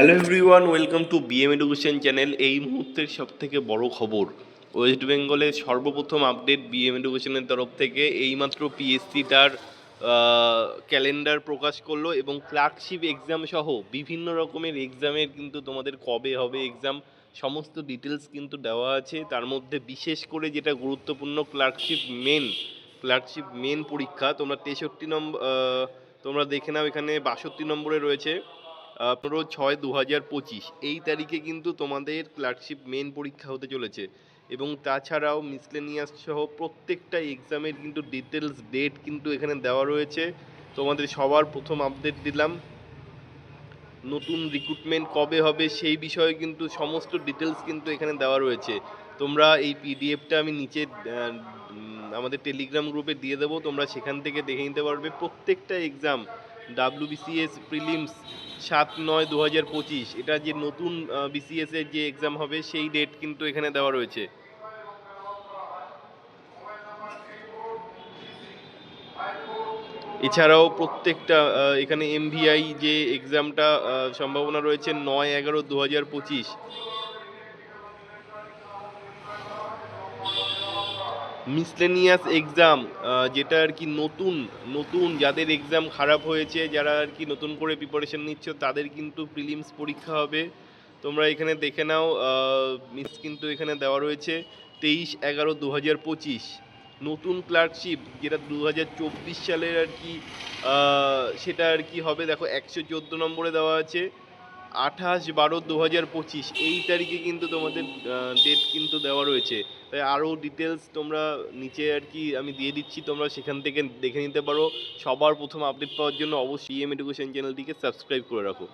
Hello everyone welcome to BM education channel এই মুহূর্তের সব থেকে বড় খবর ওয়েস্ট বেঙ্গলের সর্বপ্রথম আপডেট বিএম এডুকেশনের তরফ থেকে। এইমাত্র পিএসসি তার ক্যালেন্ডার প্রকাশ করল এবং ক্লার্কশিপ এক্সাম সহ বিভিন্ন রকমের এক্সামের কিন্তু তোমাদের কবে হবে এক্সাম সমস্ত ডিটেলস কিন্তু দেওয়া আছে। তার মধ্যে বিশেষ করে যেটা গুরুত্বপূর্ণ ক্লার্কশিপ মেন ক্লার্কশিপ মেন পরীক্ষা। তোমরা তেষট্টি নম্বর তোমরা দেখে নাও এখানে বাষট্টি নম্বরে রয়েছে। পনেরো ছয় দু হাজার পঁচিশ। এই তারিখে কিন্তু তোমাদের ক্লার্কশিপ মেন পরীক্ষা হতে চলেছে। এবং তাছাড়াও মিসলেনিয়াস সহ প্রত্যেকটা এক্সামের কিন্তু ডিটেলস ডেট কিন্তু এখানে দেওয়া রয়েছে। তোমাদের সবার প্রথম আপডেট দিলাম। নতুন রিক্রুটমেন্ট কবে হবে সেই বিষয়ে কিন্তু সমস্ত ডিটেলস কিন্তু এখানে দেওয়া রয়েছে। তোমরা এই পিডিএফটা আমি নিচে আমাদের টেলিগ্রাম গ্রুপে দিয়ে দেবো। তোমরা সেখান থেকে দেখে নিতে পারবে। প্রত্যেকটা এক্সাম ডাব্লিউবিসিএস প্রিলিমস সাত নয় দু হাজার পঁচিশ। এটা যে নতুন বিসিএস এর যে এক্সাম হবে, সেই ডেট কিন্তু এখানে দেওয়া রয়েছে। এছাড়াও প্রত্যেকটা এখানে এমভিআই যে এক্সামটা সম্ভাবনা রয়েছে নয় এগারো দু হাজার পঁচিশ। মিসলেনিয়াস এক্সাম যেটা আর কি নতুন নতুন যাদের এক্সাম খারাপ হয়েছে, যারা আর কি নতুন করে প্রিপারেশন নিচ্ছ, তাদের কিন্তু প্রিলিমস পরীক্ষা হবে। তোমরা এখানে দেখে নাও মিস কিন্তু এখানে দেওয়া রয়েছে, তেইশ এগারো দু হাজার পঁচিশ। নতুন ক্লার্কশিপ যেটা দু হাজার চব্বিশ সালের আর কি সেটা আর কি হবে, দেখো একশো চোদ্দ নম্বরে দেওয়া আছে। আঠাশ বারো দু হাজার পঁচিশ, এই তারিখে কিন্তু তোমাদের ডেট কিন্তু দেওয়া রয়েছে। তাই আরও ডিটেলস তোমরা নিচে আর কি আমি দিয়ে দিচ্ছি, তোমরা সেখান থেকে দেখে নিতে পারো। সবার প্রথম আপডেট পাওয়ার জন্য অবশ্যই এম এডুকেশন চ্যানেলটিকে সাবস্ক্রাইব করে রাখো।